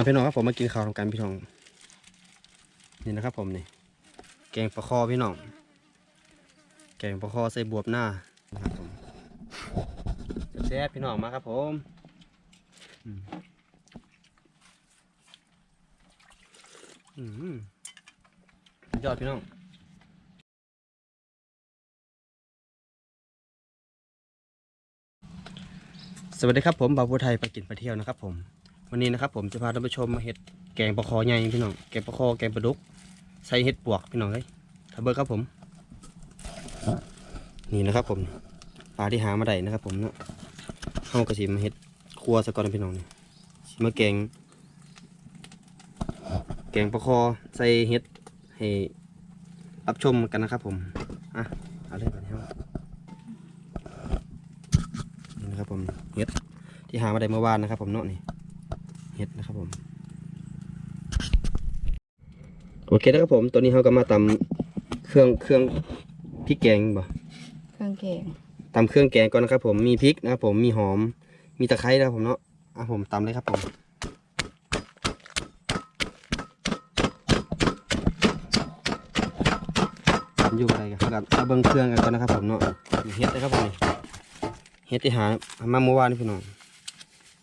มาพี่น้องครับผมมากินข้าวทำกันพี่น้อง นี่นะครับผมนี่ แกงปลาคอพี่น้อง แกงปลาคอใส่บวบหน้านะครับผมแซ่บพี่น้องมาครับผมยอดพี่น้องสวัสดีครับผมบาบัวไทยไปกินไปเที่ยวนะครับผม วันนี้นะครับผมจะพาท่านผู้ชมมาเห็ดแกงปลาคอใหญ่พี่น้องแกงปลาคอแกงปลาดุกใส่เห็ดปวกพี่น้องเลยทับเบิร์ครับผม นี่นะครับผมปลาที่หามาได้นะครับ ผมเนาะเข้ากระสีมาเห็ดครัวสะก่อนพี่น้องเนี่สิมาแกง แกงปลาคอใส่เห็ดให้รับชมกันนะครับ ผมอะเอาเลยก่อนครับนี่นะครับผมเห็ดที่หามาได้เมื่อวานนะครับ ผมเนาะนี่ เห็ดนะครับผมโอเคนะครับผมตัวนี้เขาก็มาตำเครื่องเครื่องพริกแกงบ่เครื่องแกงตำเครื่องแกงก่อนนะครับผมมีพริกนะครับผมมีหอม มีตะไคร้นะครับผมเนาะอะผมตำเลยครับผมตำอยู่อะไรกันครับเอาเบิ้งเครื่องกันก่อนนะครับผมเนาะนี่เฮ็ดเลยครับผมนี่เฮ็ดที่หามาเมื่อวานนี่พี่น้อง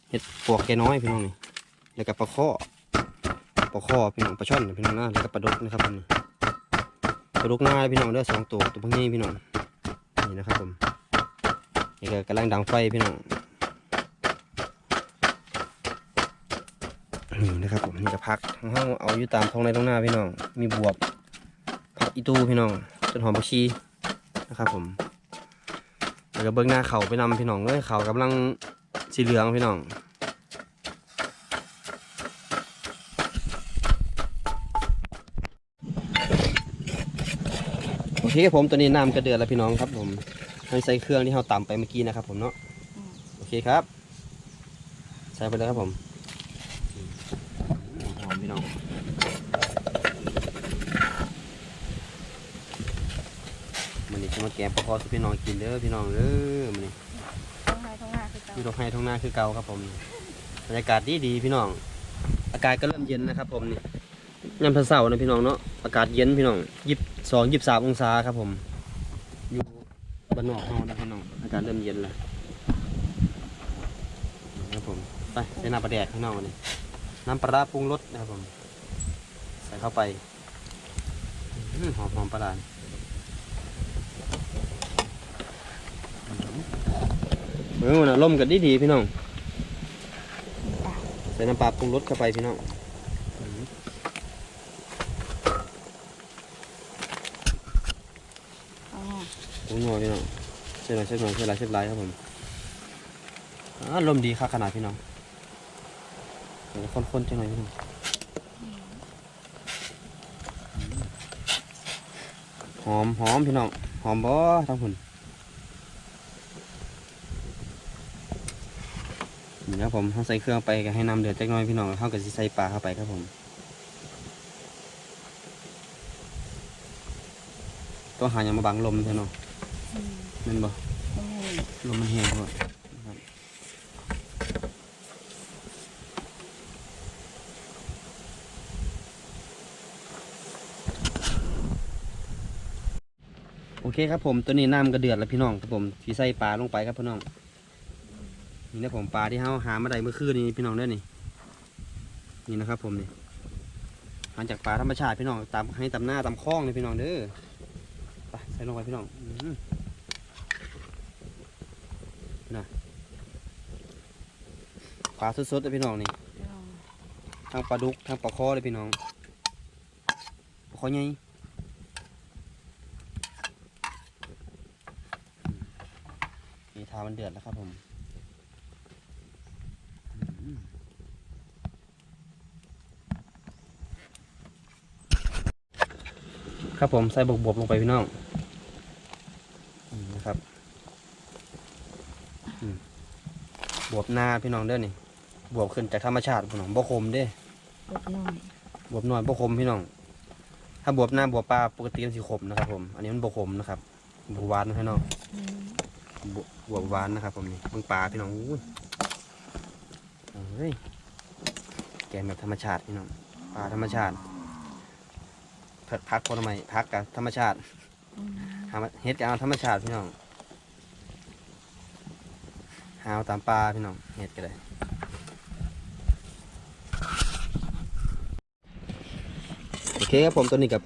เฮ็ดปวกแกน้อยพี่น้องนี่ แล้วก็ปลาข้อปลาข้อพี่น้องปลาช่อนพี่น้องนะแล้วก็ปลาดุกนะครับผมปลาดุกหน้าพี่น้องเด้อสองตัวตัวพวกนี้พี่น้องนี่นะครับผมนี่ก็กำลังดังไฟพี่น้องนี่นะครับผมนี่ก็พักทั้งห้องเอาอยู่ตามท้องในท้องหน้าพี่น้อง มีบวบผักอีตูพี่น้องต้นหอมผักชีนะครับผมแล้วก็เบิ้งหน้าเขาไปนำพี่น้องเลยเขากำลังสีเหลืองพี่น้อง เคครับผมตัวนี้น้ำกระเดือดแล้วพี่น้องครับผมให้ใส่เครื่องที่เราตำไปเมื่อกี้นะครับผมเนาะโอเคครับ ใส่ไปเลยครับผมอืมหอมพี่น้องมันนี่จะมาแกงปลาคอสุพี่น้องกินเด้อพี่น้องเด้อมันนี่ท้องไห้ท้องหน้าคือเก่าอยู่ตรงไห้ตรงหน้าคือเก่าครับผมบรรยากาศดีดีๆพี่น้อง อากาศก็เริ่มเย็นนะครับผมนี่ ยามเช้าๆนะพี่น้องเนาะอากาศเย็นพี่น้องยี่สองยี่สามองศาครับผม อยู่บ้านนอกเฮานะพี่น้องอากาศเริ่มเย็นแล้วนะครับผมไปใส่น้ำปลาแดกข้างนอกนี่น้ำปลาปรุงรสนะครับผม ใส่เข้าไปหอมหอมปลาร้านี่เออมันล่มกันดีดีพี่น้อง ใส่น้ำปลาปรุงรสเข้าไปพี่น้องอื้อ อ๋อ ปรุงนัวพี่น้องใส่หน่อยใส่หน่อยใส่หลายใส่หลายครับผมลมดีค่ะขนาดพี่น้องเดี๋ยวคนๆจังหน่อยพี่น้องหอมหอมพี่น้องหอมบ่ทั้งหุ่นนี่ครับผมเขาใส่เครื่องไปก็ให้น้ำเดือดจักหน่อยพี่น้องเขาก็สิใส่ปลาเข้าไปครับผมต้องหาอย่างมาบังลมใช่เนาะ อืมแมันบ่ลมมันแห้งพอครับโอเคครับผมตัวนี้น้ำกระเดือดแล้วพี่น้องครับผมที่ใส่ปลาลงไปครับพี่น้องนี่นะผมปลาที่เฮาหามาได้เมื่อคืนนี้พี่น้องเด้อนี่นี่นะครับ ผมนี่หาจากปลาธรรมชาติพี่น้องตามให้ตามหน้าตามคล้องเลยพี่น้องเด้อไปใส่ลงไปพี่น้องอื้อหือ ปลาสดๆเลยพี่น้องนี่ทั้งปลาดุกทั้งปลาคอเลยพี่น้องปลาคอใหญ่นี่ทามันเดือดแล้วครับผมครับผมใส่บวบลงไปพี่น้องนะครับบวบหน้าพี่น้องเด้อนี่ บวบขึ้นจากธรรมชาติพี่น้องบ่คมเด้ลดน้อยบวบน้อยบ่คมพี่น้อง ถ้าบวบหน้าบวบปลาปกติมันสิขมนะครับ ผม อันนี้มันบ่ขมนะครับบวบหวานนะพี่น้องอืมบวบวบหวานนะครับ ผมนี่เบิ่งปลาพี่น้องอุ้ยเฮ้ยแกงแบบธรรมชาติพี่น้องปลาธรรมชาติผัดพักผลไม้พักกับธรรมชาติอืมหามาเฮ็ดกับเอาธรรมชาติพี่น้องหาเอาตามปลาพี่น้องเฮ็ดก็ได้โอเคครับผมตัวนี้กับ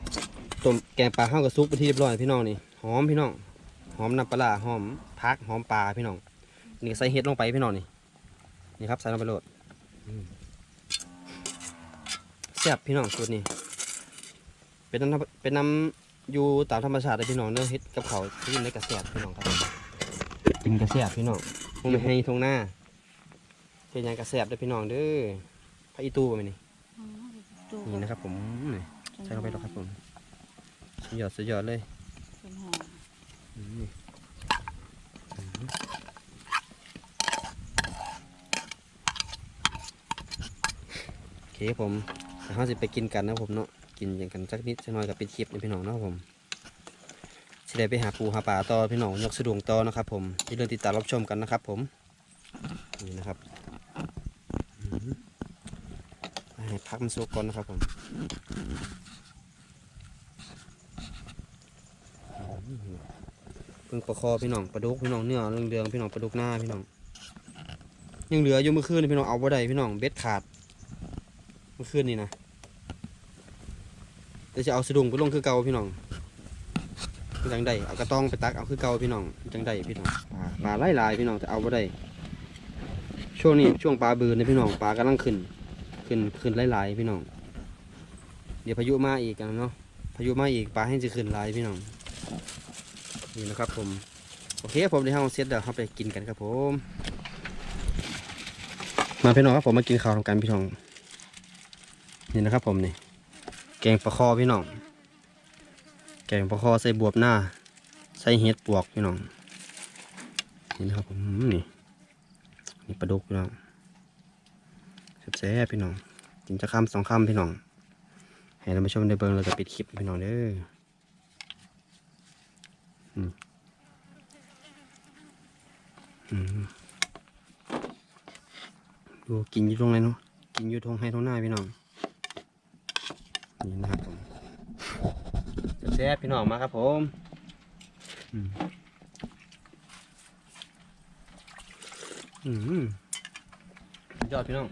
ต้มแกงปลาข้าวกับซุปไปนที่เรียบร้อยพี่น้องนี่หอมพี่น้องหอมน้ำปลาร้าหอมพักหอมปลาพี่น้องนี่ก็ใส่เฮ็ดลงไปพี่น้องนี่นี่ครับใส่ลงไปโหลดอืมแซ่บพี่น้องสูตรนี้เป็นน้ำเป็นน้ำอยู่ตามธรรมชาติเลยพี่น้องเนื้อเฮ็ดกับเขาวที่ในกระแสบพี่น้องครับกินกระแสบพี่น้องคงไม่ให้ทงหน้าเฮ็ดหยังกระแสบเด้อพี่น้องเด้อพระอีตูไปนี่อืมดูนี่นะครับผมนี่ ใส่ลงไปแล้วครับผมสุดยอดสุดยอดเลยเป็นหอมโอเคครับผมเราจะไปกินกันนะครับผมเนาะกินอย่างกันสักนิดสักหน่อยกับป็นคลิปนพี่น้องเนาะครับผมสิได้ไปหาปูหาปลาต่อพี่น้องยกสะดวงต่อนะครับ ผมอย่าลืมติดตามรับชมกันนะครับ ผมนี่นะครับ ให้พักมันสุกก่อนนะครับผมเพิ่งประคอพี่น้องปลาดุกพี่น้องเนื้อเรืองๆพี่น้องปลาดุกหน้าพี่น้องยังเหลืออยู่เมื่อคืนพี่น้องเอาบ่ได้พี่น้องเบ็ดขาด เมื่อคืนนี่นะเดี๋ยวจะเอาสะดุงไปลงคือเก่าพี่น้องจังได้เอากระต้องไปตักเอาคือเก่าพี่น้องจังได้พี่น้องปลาไล่ลายพี่น้องแต่เอาไ่ได้ช่วงนี้ช่วงปลาบืนนะพี่น้องปลากำลังขึ้น ขึ้นขึ้นไล่ลายๆพี่น้อง เดี๋ยวพายุมาอีกกันเนาะพายุมาอีกปลาให้จะขึ้นลายพี่น้องนี่นะครับผมโอเคครับผมเดี๋ยวเราเซตเดี๋ยวเราไปกินกันครับผม มาพี่น้องครับผมมากินข้าวทำกันพี่น้องนี่นะครับผมนี่แกงปลาคอพี่น้อง แกงปลาคอใส่บวบหน้า ใส่เห็ดปวกพี่น้องนี่นะครับผมนี่นี่ปลาดุกพี่น้อง แซ่บพี่น้องกินจะคำสองคำพี่น้องให้เรามาชมในเบิงเราจะปิดคลิปพี่น้องเด้ออืมอืมดูกินอยู่ตรงไหนเนาะกินอยู่ตรงให้ตรงหน้าพี่น้องนี่นะครับผมแซ่บพี่น้องมาครับผมอืมอืมยอดพี่น้อง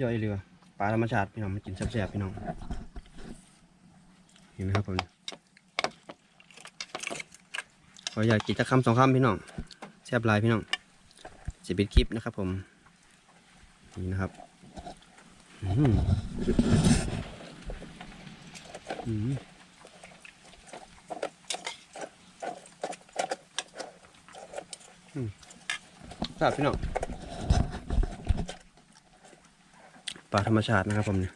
ยอดอีเรือปลาธรรมชาติพี่น้องมากินแซ่บๆพี่น้องเห็นไหมครับผมขออยากกินจะคำสองคำพี่น้องแซ่บลายพี่น้องจะปิดคลิปนะครับผมนี่นะครับอืมอืมอืมครับพี่น้อง ปลาธรรมชาตินะครับผมเนี่ย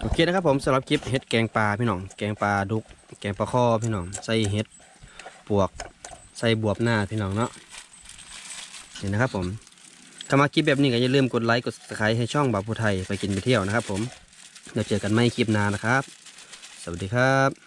โอเคนะครับผมสำหรับคลิปเห็ดแกงปลาพี่น้อง แกงปลาดุก แกงปลาข้อพี่น้อง ใส่เห็ดปวก ใส่บวบหน้าพี่น้องเนาะเห็นนะครับผมถ้ามาคลิปแบบนี้ก็อย่าลืมกดไลค์กด subscribe ให้ช่องบ่าวผู้ไทยไปกินไปเที่ยวนะครับผม เดี๋ยวเจอกันใหม่คลิปหน้านะครับ สวัสดีครับ